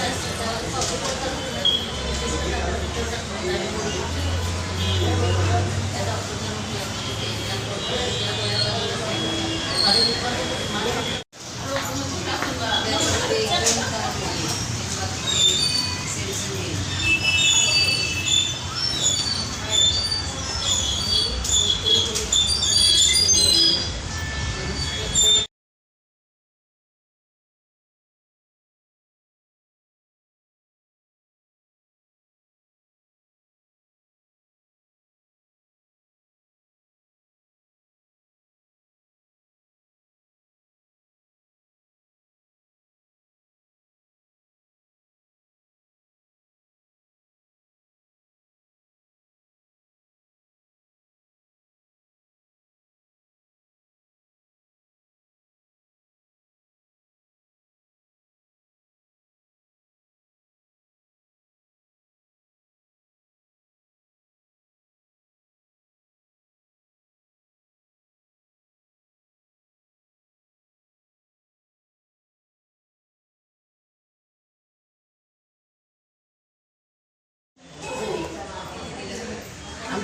Thank you.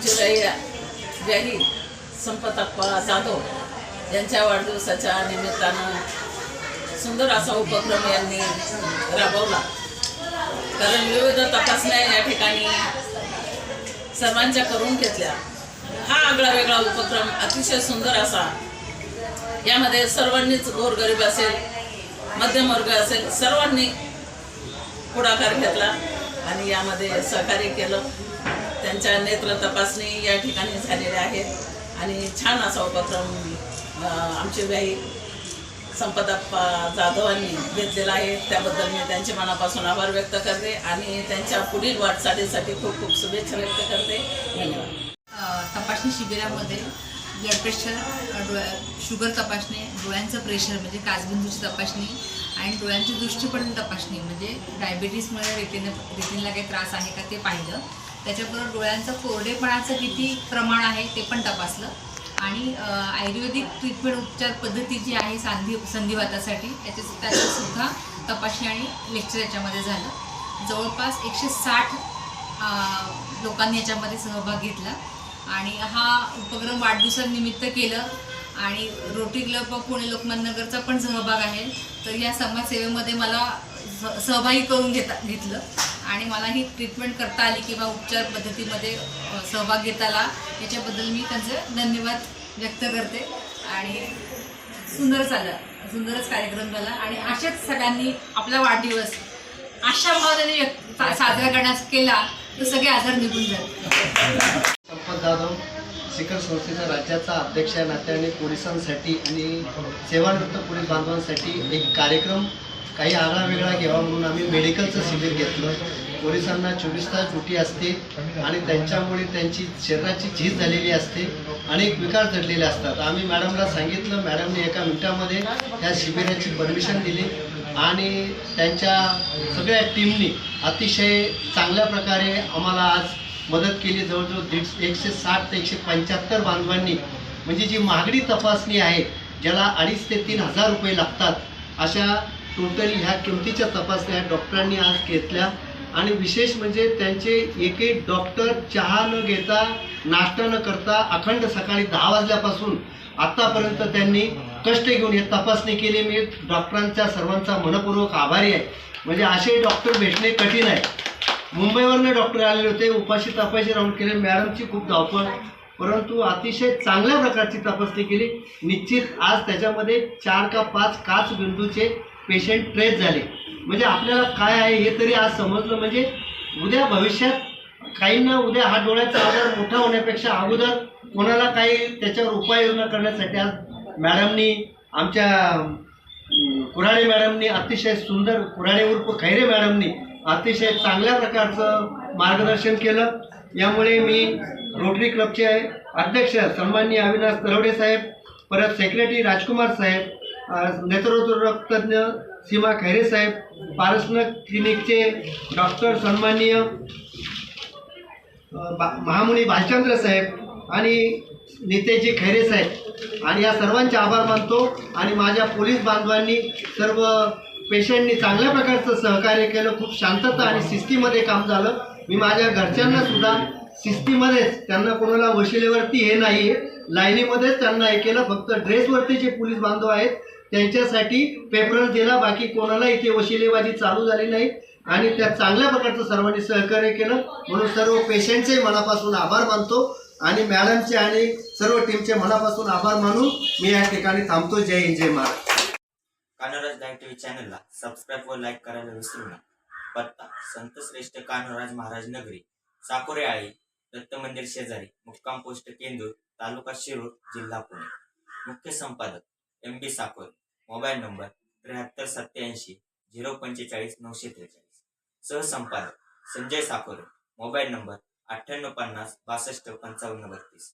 आमचे व्याही संपतप्पा जाधव यांच्या वाढदिवसाच्या निमित्तानं सुंदर असा उपक्रम यांनी राबवला. कारण विविध तपासण्या या ठिकाणी सर्वांच्या करून घेतल्या. हा आगळा वेगळा उपक्रम अतिशय सुंदर असा. यामध्ये सर्वांनीच गोरगरीब असेल मध्यमवर्ग असेल सर्वांनी पुढाकार घेतला आणि यामध्ये सहकार्य केलं. त्यांच्या नेत्र तपासणी या ठिकाणी झालेल्या आहेत. आणि छान असा उपक्रम आमचे व्याही संपदाप्पा जाधवांनी घेतलेला आहे. त्याबद्दल मी त्यांचे मनापासून आभार व्यक्त करते आणि त्यांच्या पुढील वाटचालीसाठी खूप खूप शुभेच्छा व्यक्त करते. धन्यवाद. तपासणी शिबिरामध्ये ब्लड प्रेशर डोळ्या शुगर तपासणी डोळ्यांचं प्रेशर म्हणजे काजबिंदूची तपासणी आणि डोळ्यांची दृष्टीपण तपासणी म्हणजे डायबिटीसमुळे रेटिन रेटिनला काही त्रास आहे का ते पाहिलं. त्याच्याबरोबर डोळ्यांचं कोरडेपणाचं किती प्रमाण आहे ते पण तपासलं. आणि आयुर्वेदिक ट्रीटमेंट उपचार पद्धती जी आहे सांधी संधिवातासाठी याच्या त्याचंसुद्धा तपासणी आणि लेक्चर याच्यामध्ये झालं. जवळपास एकशे साठ लोकांनी याच्यामध्ये सहभाग घेतला. आणि हा उपक्रम वाढदिवसानिमित्त केलं. आणि रोटरी क्लब व पुणे लोकमान्यनगरचा पण सहभाग आहे. तर या समाजसेवेमध्ये मला सहभागी करून घेता घेतलं. आणि मला ही ट्रीटमेंट करता आली किंवा उपचार पद्धतीमध्ये सहभाग घेता आला याच्याबद्दल मी त्यांचे धन्यवाद व्यक्त करते. आणि सुंदर झालं सुंदरच कार्यक्रम झाला. आणि अशाच सगळ्यांनी आपला वाढदिवस अशा भावनेने सा- साजरा करण्यास केला तर सगळे आजार निघून जातात संपत जाधव शिखर संस्थेचा राज्याचा अध्यक्ष या नात्याने पोलिसांसाठी आणि सेवानिवृत्त पोलीस बांधवांसाठी एक कार्यक्रम काही आगळा वेगळा घ्यावा म्हणून आम्ही मेडिकलचं शिबिर घेतलं. पोलिसांना चोवीस तास ड्युटी असते आणि त्यांच्यामुळे त्यांची शरीराची झीज झालेली असते अनेक विकार जडलेले असतात. आम्ही मॅडमला सांगितलं मॅडमने एका मिनिटामध्ये त्या शिबिराची परमिशन दिली आणि त्यांच्या सगळ्या टीमनी अतिशय चांगल्या प्रकारे आम्हाला आज मदत केली. जवळजवळ दीड एकशे साठ ते एकशे पंच्याहत्तर बांधवांनी म्हणजे जी महागडी तपासणी आहे ज्याला अडीच ते तीन हजार रुपये लागतात अशा टोटली ह्या किमतीच्या तपासण्या डॉक्टरांनी आज घेतल्या. आणि विशेष म्हणजे त्यांचे एक एक डॉक्टर चहा न घेता नाश्ता न करता अखंड सकाळी दहा वाजल्यापासून आत्तापर्यंत त्यांनी कष्ट घेऊन हे तपासणी केली. मी डॉक्टरांचा सर्वांचा मनपूर्वक आभारी आहे. म्हणजे असे डॉक्टर भेटणे कठीण आहे. मुंबईवरनं डॉक्टर आलेले होते. उपाशी तपाशी राहून केले. मॅडमची खूप धावपळ. परंतु अतिशय चांगल्या प्रकारची तपासणी केली. निश्चित आज त्याच्यामध्ये चार का पाच काच बिंदूचे पेशंट ट्रेस झाले. म्हणजे आपल्याला काय आहे हे तरी आज समजलं. म्हणजे उद्या भविष्यात काहींना उद्या हा डोळ्याचा आजार मोठा होण्यापेक्षा अगोदर कोणाला काही त्याच्यावर उपाययोजना करण्यासाठी आज मॅडमनी आमच्या अं, कुऱ्हाडे मॅडमनी अतिशय सुंदर कुऱ्हाडे उर्फ खैरे मॅडमनी अतिशय चांगल्या प्रकारचं मार्गदर्शन केलं. यामुळे मी रोटरी क्लबचे अध्यक्ष सन्माननीय अविनाश तलवडे साहेब परत सेक्रेटरी राजकुमार साहेब नेत्ररोग तज्ज्ञ सीमा खैरे साहेब पारसनक क्लिनिकचे डॉक्टर सन्माननीय बा महामुनी भालचंद्र साहेब आणि नेतेजी खैरे साहेब. आणि या सर्वांचे आभार मानतो आणि माझ्या पोलीस बांधवांनी सर्व पेशंटनी चांगल्या प्रकारचं सहकार्य केलं. खूप शांतता आणि शिस्तीमध्ये काम झालं. मी माझ्या घरच्यांना सुद्धा शिस्तीमध्येच त्यांना कोणाला वशिलेवरती हे नाही आहे लाईनीमध्येच त्यांना हे केलं. फक्त ड्रेसवरती जे पोलीस बांधव आहेत त्यांच्यासाठी पेपरल दिला बाकी कोणाला इथे वशिलेबाजी चालू झाली नाही. आणि त्या चांगल्या प्रकारचं सर्वांनी सहकार्य केलं. म्हणून सर्व पेशंटचे मनापासून आभार मानतो. आणि मॅडमचे आणि सर्व टीमचे मनापासून आभार मानून मी या ठिकाणी थांबतो. जय हिंद जय महाराज कानोराज बँक टीव्ही चॅनलला सबस्क्राईब व लाईक करायला विसरू नका. पत्ता संत श्रेष्ठ कानोराज महाराज नगरी साकोरे आळी दत्त मंदिर शेजारी मुक्काम पोस्ट केंदूर तालुका शिरूर जिल्हा पुणे. मुख्य संपादक M B Sakore. Mobile number त्र्याहत्तर सत्याऐंशी झिरो पंचेचाळीस नऊशे त्रेचाळीस. सहसंपादक संजय साकोरे मोबाईल नंबर अठ्ठ्याण्णव पन्नास बासष्ट पंचावन्न बत्तीस.